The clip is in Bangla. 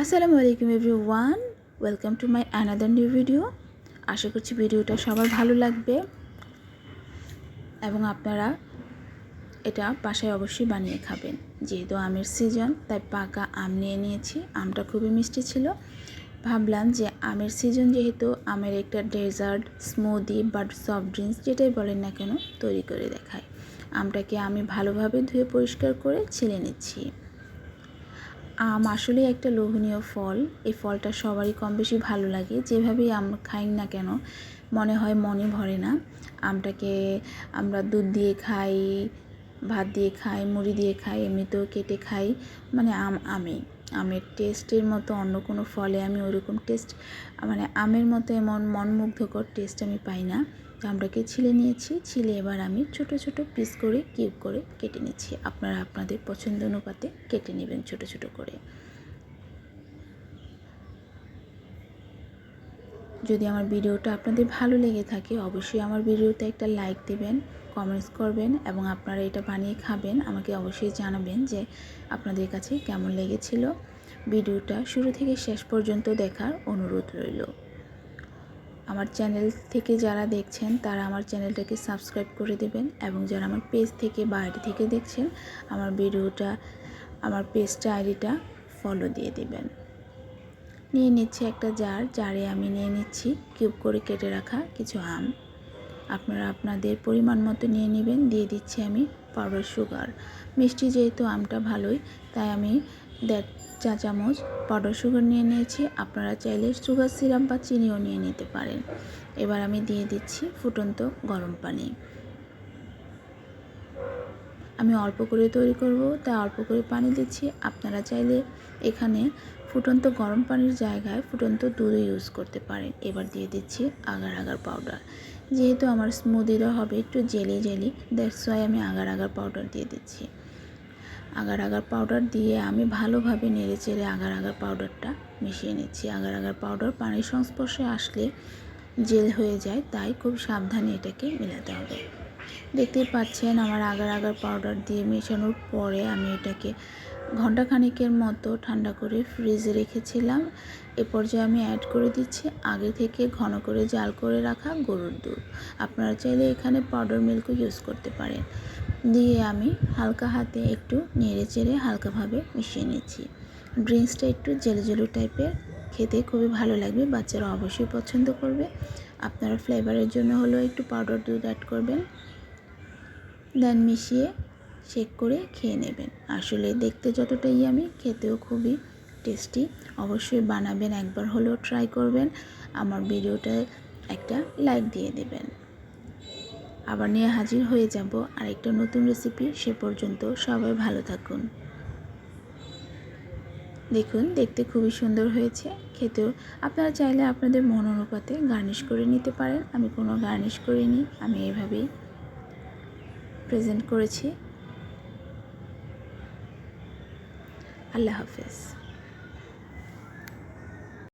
আসসালামু আলাইকুম everyone, welcome to my another new video আশা করছি ভিডিওটা সবার ভালো লাগবে এবং আপনারা এটা বাসায় অবশ্যই বানিয়ে খাবেন। যেহেতু আমের সিজন তাই পাকা আম নিয়ে নিয়েছি। আমটা খুবই মিষ্টি ছিল। ভাবলাম যে আমের সিজন যেহেতু আমের একটা ডেজার্ট স্মুদি বা সফট ড্রিঙ্কস যেটাই বলেন না কেন, তৈরি করে দেখায়। আমটাকে আমি ভালোভাবে ধুয়ে পরিষ্কার করে ছিলে নিচ্ছি। আম আসলে একটা লোভনীয় ফল। এই ফলটা সবারই কম বেশি ভালো লাগে। যেভাবেই আম খাই না কেন, মনে হয় মনে ভরে না। আমটাকে আমরা দুধ দিয়ে খাই, ভাত দিয়ে খাই, মুড়ি দিয়ে খাই, এমনিতেও কেটে খাই। মানে আম আমি আমের টেস্টের মতো অন্য কোনো ফলে আমি ওরকম টেস্ট মানে আমের মতো এমন মনমুগ্ধকর টেস্ট আমি পাই না। তো আমটাকে ছিলে নিয়েছি? ছিলে এবার আমি ছোট ছোট পিস করে, কিউব করে কেটে নিচ্ছি। আপনারা আপনাদের পছন্দ অনুপাতে কেটে নেবেন ছোট ছোট করে। যদি আমার ভিডিওটা আপনাদের ভালো লেগে থাকে, অবশ্যই আমার ভিডিওতে একটা লাইক দেবেন কমেন্টস করবেন এবং আপনারা এটা বানিয়ে খাবেন। আমাকে অবশ্যই জানাবেন যে আপনাদের কাছে কেমন লেগেছিল। ভিডিওটা শুরু থেকে শেষ পর্যন্ত দেখার অনুরোধ রইল। আমার চ্যানেল থেকে যারা দেখছেন, তারা আমার চ্যানেলটাকে সাবস্ক্রাইব করে দেবেন এবং যারা আমার পেজ থেকে বাইরে থেকে দেখছেন, আমার ভিডিওটা, আমার পেজটা আইডিটা ফলো দিয়ে দেবেন। নিয়ে নিচ্ছি একটা জার, জারে আমি নিয়ে নিচ্ছি। কিউব করে কেটে রাখা কিছু আম। আপনারা আপনাদের পরিমাণ মতো নিয়ে নেবেন, দিয়ে দিচ্ছি আমি পাউডার সুগার। মিষ্টি যেহেতু আমটা ভালোই, তাই আমি দেড় চা চামচ পাউডার সুগার নিয়ে নিয়েছি। আপনারা চাইলে সুগার সিরাপ বা চিনিও নিয়ে নিতে পারেন। এবার আমি দিয়ে দিচ্ছি ফুটন্ত গরম পানি। আমি অল্প করে তৈরি করব, তাই অল্প করে পানি দিচ্ছি। আপনারা চাইলে এখানে ফুটন্ত গরম পানির জায়গায় ফুটন্ত দুধও ইউজ করতে পারেন। এবার দিয়ে দিচ্ছি আগার আগার পাউডার যেহেতু আমার স্মুদিটা হবে একটু জেলি জেলি দ্যাটস ওয়াই আমি আগার আগার পাউডার দিয়ে দিচ্ছি। আগার আগার পাউডার দিয়ে আমি ভালোভাবে নেড়ে চেড়ে আগার আগার পাউডারটা মিশিয়ে নিচ্ছি। আগার আগার পাউডার পানির সংস্পর্শে আসলে জেল হয়ে যায়, তাই খুব সাবধানে এটাকে মেলাতে হবে। দেখতেই পাচ্ছেন আমার আগার আগার পাউডার দিয়ে মেশানোর পরে আমি এটাকে ঘন্টাখানিকের মতো ঠান্ডা করে ফ্রিজে রেখেছিলাম। এ পর্যায়ে আমি অ্যাড করে দিচ্ছি আগে থেকে ঘন করে জাল করে রাখা গরুর দুধ। আপনারা চাইলে এখানে পাউডার মিল্কও ইউজ করতে পারেন। দিয়ে আমি হালকা হাতে একটু নেড়ে চেড়ে হালকাভাবে মিশিয়ে নিচ্ছি। ড্রিঙ্কসটা একটু জেলো জেলু টাইপের খেতে খুবই ভালো লাগবে, বাচ্চারা অবশ্যই পছন্দ করবে। আপনারা ফ্লেভারের জন্য হলেও একটু পাউডার দুধ অ্যাড করবেন। দেন মিশিয়ে শেক করে খেয়ে নেবেন। আসলে দেখতে যতটা আমি, খেতেও খুবই টেস্টি অবশ্যই বানাবেন, একবার হলেও ট্রাই করবেন। আমার ভিডিওটা একটা লাইক দিয়ে দেবেন। আবার নিয়ে হাজির হয়ে যাব আরেকটা নতুন রেসিপি সে পর্যন্ত সবাই ভালো থাকুন। দেখুন, দেখতে খুবই সুন্দর হয়েছে। খেতেও আপনারা চাইলে আপনাদের মন অনুপাতে গার্নিশ করে নিতে পারেন। আমি কোনো গার্নিশ করিনি, আমি এভাবেই প্রেজেন্ট করেছি। আল্লাহ হাফেজ।